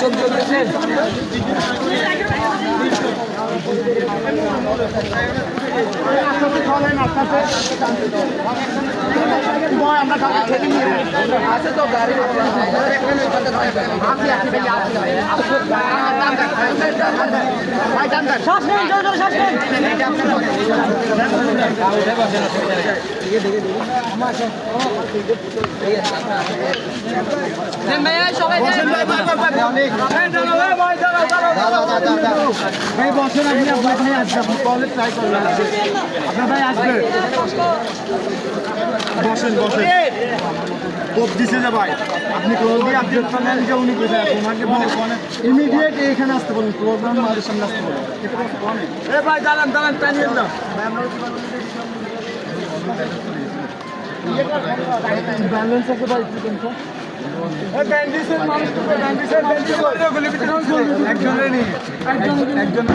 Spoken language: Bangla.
চলছে ভাই বসেন আপনি আপনার ভাই আসবে আপনি কলে ট্রাই করবেন। আপনার ভাই আসবে। বসেন বসেন। কোপ দিছে যে ভাই আপনি কল আপডেট পাবেন যে উনি কোথায় আছে ওনাকে বলে ইমিডিয়েট এখানে আসতে বলুন প্রোগ্রাম আমাদের সামনে আসতে বলুন। এ ভাই দাঁড়ান দাঁড়ান টানিয়ে দাও ব্যালেন্স আছে ভাই একজনের একজন একজন